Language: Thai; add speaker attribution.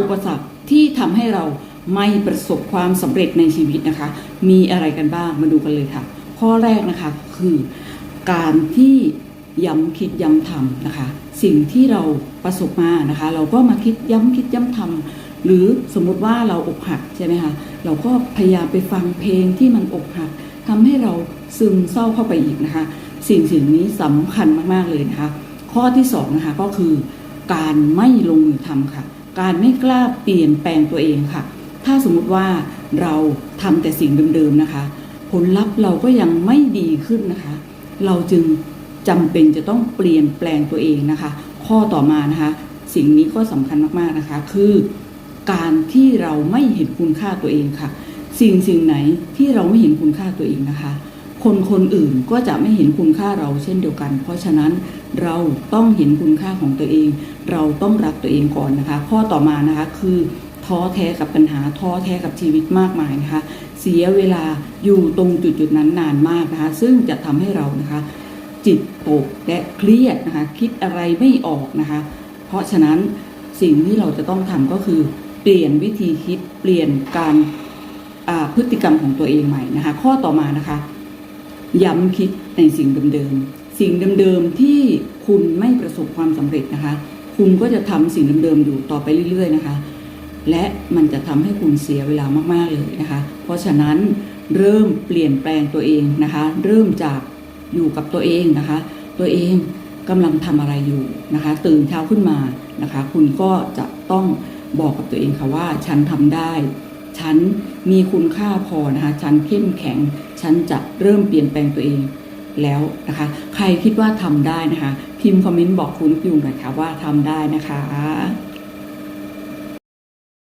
Speaker 1: อุปสรรคที่ทำให้เราไม่ประสบความสำเร็จในชีวิตนะคะ มีอะไรกันบ้างมาดูกันเลยค่ะ ข้อแรกนะคะคือการที่ย้ำคิดย้ำทำนะคะ สิ่งที่เราประสบมานะคะ เราก็มาคิดย้ำคิดย้ำทำหรือสมมุติว่าเราอกหักใช่ไหมคะเราก็พยายามไปฟังเพลงที่มันอกหักทำให้เราซึมเศร้าเข้าไปอีกนะคะ สิ่งสิ่งนี้สำคัญมากๆเลยนะคะ ข้อที่สองนะคะก็คือการไม่ลงมือทำค่ะ การไม่กล้าเปลี่ยนแปลงตัวเองค่ะ ถ้าสมมุติว่าเราทำแต่สิ่งเดิมๆนะคะ ผลลัพธ์เราก็ยังไม่ดีขึ้นนะคะ เราจึงจำเป็นจะต้องเปลี่ยนแปลงตัวเองนะคะ ข้อต่อมานะคะ สิ่งนี้ก็สำคัญมากๆนะคะ คือ การที่เราไม่เห็นคุณค่าตัวเองค่ะ สิ่งสิ่งไหนที่เราไม่เห็นคุณค่าตัวเองนะคะ คนคนอื่นก็จะไม่เห็นคุณค่าเราเช่นเดียวกัน เพราะฉะนั้นเราต้องเห็นคุณค่าของตัวเอง เราต้องรักตัวเองก่อนนะคะ ข้อต่อมานะคะคือท้อแท้กับปัญหาท้อแท้กับชีวิตมากมายนะคะ เสียเวลาอยู่ตรงจุดจุดๆนั้นนานมากนะคะ ซึ่งจะทำให้เรานะคะ จิตตกและเครียดนะคะ คิดอะไรไม่ออกนะคะ เพราะฉะนั้นสิ่งที่เราจะต้องทำก็คือ เปลี่ยนวิธีคิดเปลี่ยนการพฤติกรรมของตัวเองใหม่นะคะ ข้อต่อมานะคะ ย้ำคิดในสิ่งเดิมๆ สิ่งเดิมๆที่คุณไม่ประสบความสำเร็จนะคะ คุณก็จะทำสิ่งเดิมๆอยู่ต่อไปเรื่อย ๆ นะคะ และมันจะทำให้คุณเสียเวลามากๆเลยนะคะ เพราะฉะนั้นเริ่มเปลี่ยนแปลงตัวเองนะคะ เริ่มจากอยู่กับตัวเองนะคะ ตัวเองกำลังทำอะไรอยู่นะคะ ตื่นเช้าขึ้นมานะคะ คุณก็จะต้องบอกกับตัวเองค่ะว่าฉันทำได้ ฉันมีคุณค่าพอนะคะ ฉันเข้มแข็ง ฉันจะเริ่มเปลี่ยนแปลงตัวเองแล้วนะคะ ใครคิดว่าทำได้นะคะ พิมพ์คอมเมนต์บอกคุณยุงหน่อยค่ะว่าทำได้นะคะ